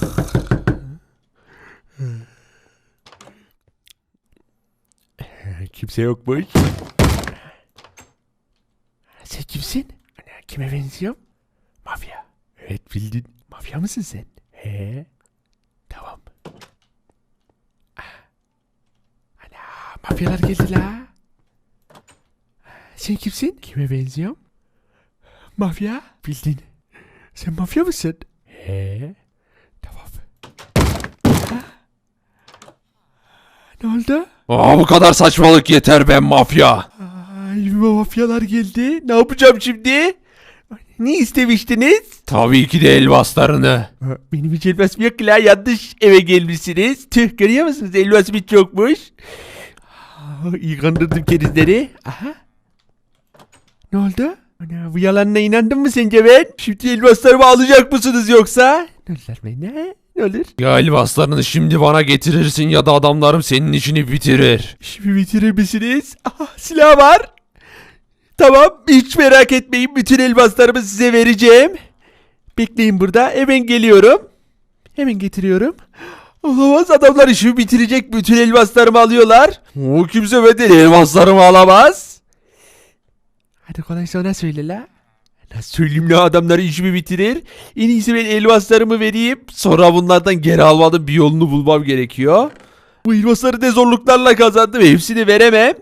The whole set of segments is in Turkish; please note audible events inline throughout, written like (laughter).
(laughs) Kimse yokmuş. Sen kimsin? Ana, kime benziyorum? Mafya. Evet bildin. Mafya mısın sen? He. Tamam. Ah. Ana mafyalar geldi la. Sen kimsin? Kime benziyorum? Mafya. Bildin. Sen mafya mısın? He. Tamam. Ah. Ne oldu? Aa, bu kadar saçmalık yeter ben mafya. Ay mafyalar geldi. Ne yapacağım şimdi? Ne istemiştiniz? Tabii ki de elbaslarını. Benim hiç elmasım yok ki la yanlış eve gelmişsiniz. Tüh görüyor musunuz elmasım hiç yokmuş. İyi kandırdım kerizleri. Aha. Ne oldu? Ana, bu yalanına inandın mı sence ben? Şimdi elmaslarımı alacak mısınız yoksa? Ne olur olur? Ya elbaslarını şimdi bana getirirsin ya da adamlarım senin işini bitirir. Şimdi bitirir misiniz? Aha, silah var. Tamam hiç merak etmeyin bütün elmaslarımı size vereceğim. Bekleyin burada hemen geliyorum. Hemen getiriyorum. Olamaz adamlar işimi bitirecek bütün elmaslarımı alıyorlar. O kimse benden elmaslarımı alamaz. Hadi kolay sonra söyle la. Nasıl söyleyeyim la adamlar işimi bitirir. En iyisi ben elmaslarımı vereyim. Sonra bunlardan geri almanın bir yolunu bulmam gerekiyor. Bu elmasları ne zorluklarla kazandım. Hepsini veremem.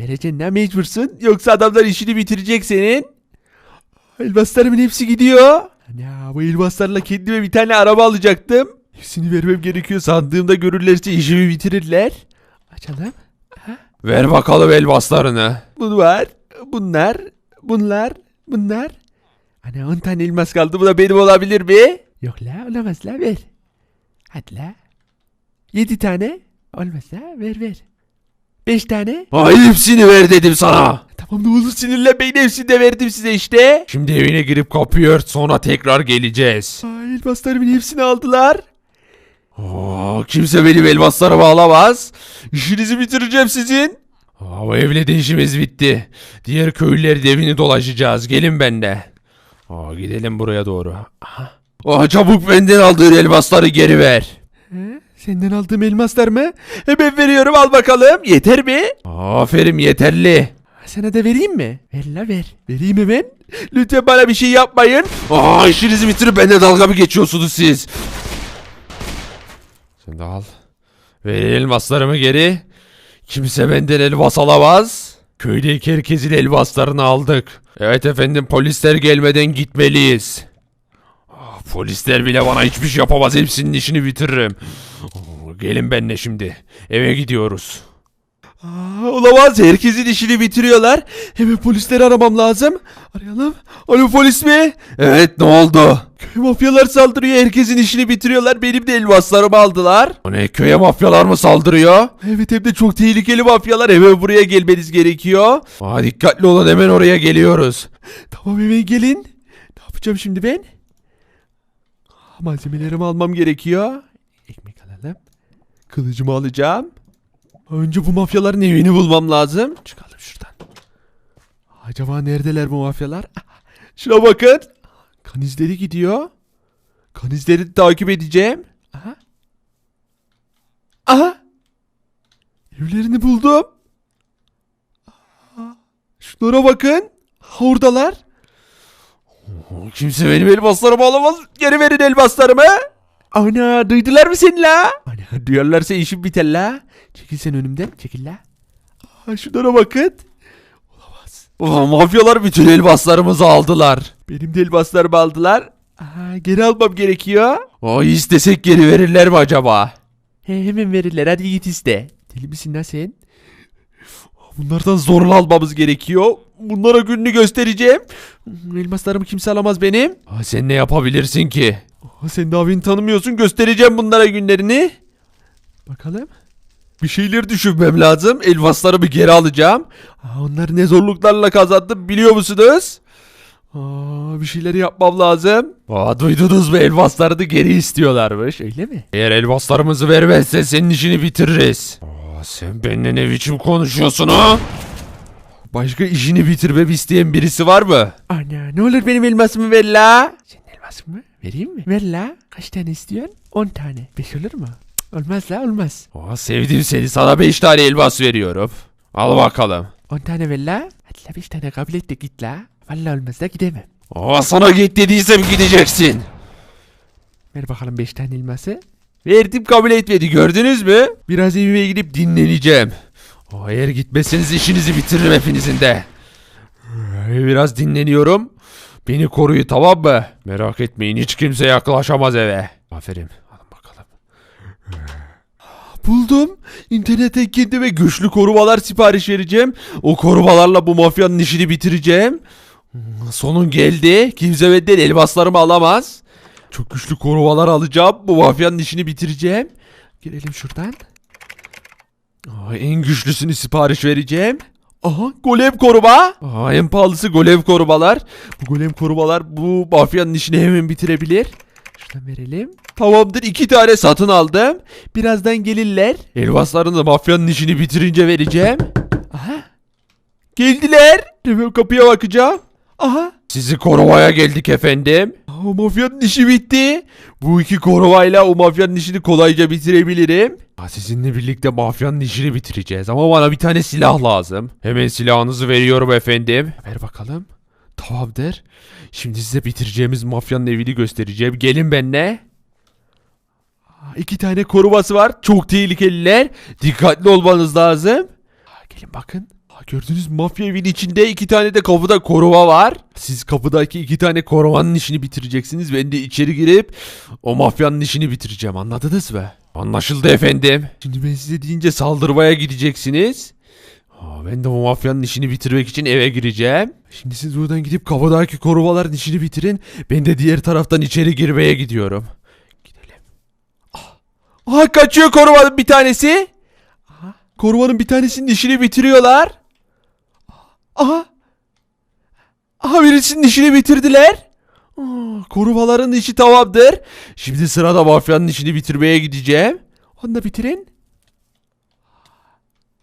Vereceksin ne mecbursun. Yoksa adamlar işini bitirecek senin. Elmaslarımın hepsi gidiyor. Ya bu elmaslarla kendime bir tane araba alacaktım. Hepsini vermem gerekiyor. Sandığımda görürlerse işimi bitirirler. Açalım. Ver bakalım elbaslarını. Bu var. Bunlar. Bunlar. Bunlar. Ana 10 tane elmas kaldı. Bu da benim olabilir mi? Yok la olamaz la ver. Hadi la. 7 tane. Olmaz la ver ver. 5 tane. Ay hepsini ver dedim sana. Tamam ne olur sinirlenmeyin hepsini de verdim size işte. Şimdi evine girip kapıyı ört sonra tekrar geleceğiz. Ay elmaslarımın hepsini aldılar. Aa, kimse benim elmaslarımı alamaz. İşinizi bitireceğim sizin. Aa, evle de işimiz bitti. Diğer köylülerin evini dolaşacağız. Gelin benimle. Aa, gidelim buraya doğru. Aha. Aa, çabuk benden aldığın elmasları geri ver. He? Senden aldığım elmaslar mı? Hemen veriyorum al bakalım. Yeter mi? Aferin yeterli. Sana da vereyim mi? Ver la ver. Vereyim hemen. Lütfen bana bir şey yapmayın. Aa, işinizi bitirip benimle dalga mı geçiyorsunuz siz? Sen de al. Ver elmaslarımı geri. Kimse benden elmas alamaz. Köydeki herkesin elmaslarını aldık. Evet efendim polisler gelmeden gitmeliyiz. Ah, Polisler bile bana hiçbir şey yapamaz. Hepsinin işini bitiririm. Oh, Gelin benimle şimdi. Eve gidiyoruz. Aa, olamaz. Herkesin işini bitiriyorlar. Hemen polisleri aramam lazım. Arayalım. Alo polis mi? Evet ne oldu? Köy mafyalar saldırıyor. Herkesin işini bitiriyorlar. Benim de elmaslarımı aldılar. O ne köye mafyalar mı saldırıyor? Evet hem de çok tehlikeli mafyalar. Hemen buraya gelmeniz gerekiyor. Aa, dikkatli olun hemen oraya geliyoruz. Tamam hemen gelin. Ne yapacağım şimdi ben? Malzemelerimi almam gerekiyor. Ekmek alalım. Kılıcımı alacağım. Önce bu mafyaların evini bulmam lazım. Çıkalım şuradan. Acaba neredeler bu mafyalar? (laughs) Şuna bakın. Kan izleri gidiyor. Kan izleri takip edeceğim. Aha. Aha. Evlerini buldum. Şunlara bakın. Oradalar. Kimse benim elmaslarımı alamaz. Geri verin elmaslarımı. Ana duydular mı seni la? Ana duyarlarsa işim biter la. Çekil sen önümden çekil la. Aa, şunlara bakın. Olamaz. Ulan mafyalar bütün elmaslarımızı aldılar. Benim de elmaslarımı aldılar. Aa, geri almam gerekiyor. Ay istesek geri verirler mi acaba? He, hemen verirler hadi git iste. Deli misin lan sen? Bunlardan zorla almamız gerekiyor. Bunlara gününü göstereceğim. Elmaslarımı kimse alamaz benim. Aa, sen ne yapabilirsin ki? Aa, sen daha beni tanımıyorsun. Göstereceğim bunlara günlerini. Bakalım. Bir şeyler düşünmem lazım. Elmaslarımı geri alacağım. Aa, onları ne zorluklarla kazandım biliyor musunuz? Aa, bir şeyler yapmam lazım. Aa, duydunuz mu elmaslarını geri istiyorlarmış. Öyle mi? Eğer elmaslarımızı vermezsen senin işini bitiririz. Aa, sen benimle ne biçim konuşuyorsun ha? Başka işini bitirmemi isteyen birisi var mı? Ana ne olur benim elmasımı ver la. Senin elmasın mı? Vereyim mi? Ver la. Kaç tane istiyorsun? 10 tane. 5 olur mu? Cık, Olmaz la olmaz. Aa, sevdim seni sana 5 tane elmas veriyorum. Al bakalım. 10 tane ver la. Hadi la 5 tane kabul et de git la. Vallahi olmaz la gidemem. Aa, sana git dediysem gideceksin. Ver bakalım 5 tane elması. Verdim kabul etmedi gördünüz mü? Biraz evime gidip dinleneceğim. Aa, eğer gitmezseniz işinizi bitiririm hepinizin de. Biraz dinleniyorum. Beni koruyu tamam mı? Merak etmeyin hiç kimse yaklaşamaz eve. Aferin. Alın bakalım. Buldum. İnternete kendime güçlü korumalar sipariş vereceğim. O korumalarla bu mafyanın işini bitireceğim. Sonun geldi. Kimse benden elmaslarımı alamaz. Çok güçlü korumalar alacağım. Bu mafyanın işini bitireceğim. Girelim şuradan. En güçlüsünü sipariş vereceğim. Aha golem koruma. Aa, en pahalısı golem korumalar. Bu golem korumalar bu mafyanın işini hemen bitirebilir. Şuradan verelim. Tamamdır iki tane satın aldım. Birazdan gelirler. Elmaslarını da mafyanın işini bitirince vereceğim. Aha. Geldiler. Hemen kapıya bakacağım. Aha. Sizi korumaya geldik efendim. O mafyanın işi bitti. Bu iki korumayla o mafyanın işini kolayca bitirebilirim. Ha, sizinle birlikte mafyanın işini bitireceğiz ama bana bir tane silah lazım. Hemen silahınızı veriyorum efendim. Ver bakalım. Tamamdır. Şimdi size bitireceğimiz mafyanın evini göstereceğim. Gelin benimle. İki tane koruması var. Çok tehlikeliler. Dikkatli olmanız lazım. Gelin bakın. Aa, Gördünüz mü mafya evinin içinde iki tane de kapıda koruma var. Siz kapıdaki iki tane korumanın işini bitireceksiniz. Ben de içeri girip o mafyanın işini bitireceğim. Anladınız mı? Anlaşıldı efendim. Şimdi ben size deyince saldırmaya gideceksiniz. Ben de o mafyanın işini bitirmek için eve gireceğim. Şimdi siz buradan gidip kapıdaki korumaların işini bitirin. Ben de diğer taraftan içeri girmeye gidiyorum. Gidelim. Ah, Aha kaçıyor korumanın bir tanesi. Aha, korumanın bir tanesinin işini bitiriyorlar. Aha. Aha birisinin işini bitirdiler. Aa, korumaların işi tamamdır. Şimdi sırada mafyanın işini bitirmeye gideceğim. Onu da bitirin.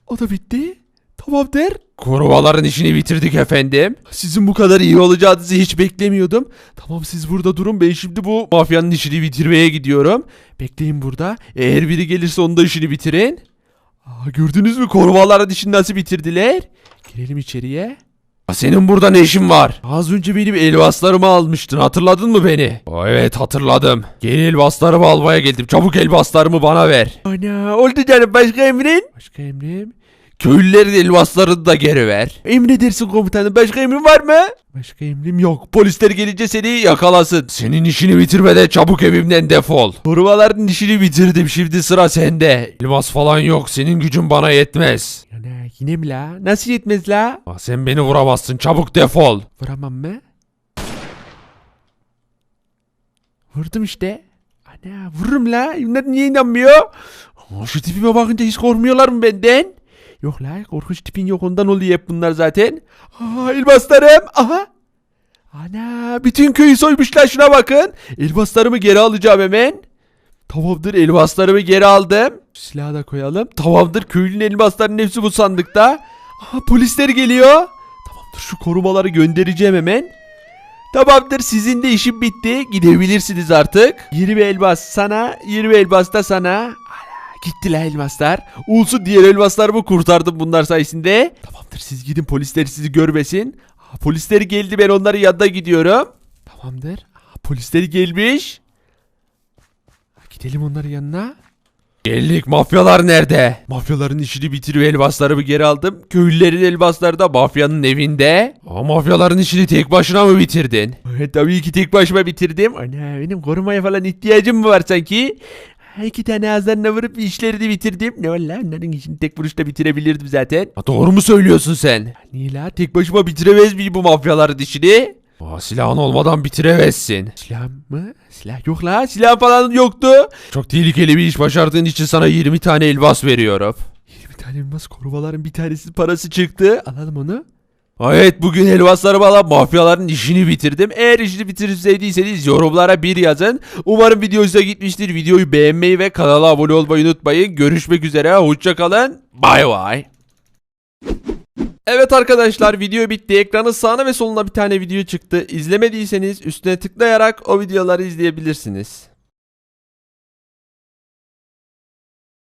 O da bitti. Tamamdır. Korumaların işini bitirdik efendim. Sizin bu kadar iyi olacağınızı hiç beklemiyordum. Tamam siz burada durun ben şimdi bu mafyanın işini bitirmeye gidiyorum. Bekleyin burada. Eğer biri gelirse onun da işini bitirin. Aa, gördünüz mü korumaların işini nasıl bitirdiler? Girelim içeriye. Senin burada ne işin var? Az önce benim elbaslarımı almıştın hatırladın mı beni? Evet hatırladım. Yeni elbaslarımı almaya geldim. Çabuk elbaslarımı bana ver. Ana oldu canım başka emrin? Başka emrim? Köylülerin elbaslarını da geri ver. Emredersin komutanım. Başka emrin var mı? Başka emrim yok. Polisler gelince seni yakalasın. Senin işini bitirmeden çabuk evimden defol. Korumaların işini bitirdim şimdi sıra sende. Elmas falan yok senin gücün bana yetmez. Ana yine mi la? Nasıl yetmez la? Ah, sen beni vuramazsın çabuk defol. Vuramam mı? Vurdum işte. Ana vururum la. Bunlar niye inanmıyor? Aa, Şu tipime bakınca hiç korkmuyorlar mı benden? Yok la korkunç tipin yok ondan oluyor hep bunlar zaten. Aa elmaslarım. Aha. Ana bütün köyü soymuşlar şuna bakın. Elmaslarımı geri alacağım hemen. Tamamdır elmaslarımı geri aldım. Silahı da koyalım. Tamamdır köylünün elmaslarının hepsi bu sandıkta. Aha polisler geliyor. Tamamdır şu korumaları göndereceğim hemen. Tamamdır sizin de işim bitti. Gidebilirsiniz artık. 20 elmas sana, 20 elmas da sana. Gittiler elmaslar. Ulsu diğer elmaslarımı kurtardım bunlar sayesinde. Tamamdır siz gidin polisler sizi görmesin. Aa, polisleri geldi ben onların yanına gidiyorum. Tamamdır. Aa, polisleri gelmiş. Gidelim onların yanına. Geldik mafyalar nerede? Mafyaların işini bitirip elbaslarımı geri aldım. Köylülerin elbasları da mafyanın evinde. Aa, mafyaların işini tek başına mı bitirdin? Evet, tabii ki tek başıma bitirdim. Ana benim korumaya falan ihtiyacım mı var sanki? İki tane ağızlarına vurup işlerini bitirdim. Ne var lan onların işini tek vuruşta bitirebilirdim zaten. Ha, doğru mu söylüyorsun sen? Niye la tek başıma bitiremez miyim bu mafyaların işini? Aa, silahın olmadan bitiremezsin. Silah mı? Silah yok la silah falan yoktu. Çok tehlikeli bir iş başardığın için sana 20 tane elbas veriyorum. 20 tane elmas korumaların bir tanesi parası çıktı. Alalım onu. Evet bugün elbaslarımı alıp mafyaların işini bitirdim. Eğer işini bitirip sevdiyseniz yorumlara bir yazın. Umarım video hoşuna gitmiştir. Videoyu beğenmeyi ve kanala abone olmayı unutmayın. Görüşmek üzere. Hoşçakalın. Bay bay. Evet arkadaşlar video bitti. Ekranın sağına ve soluna bir tane video çıktı. İzlemediyseniz üstüne tıklayarak o videoları izleyebilirsiniz.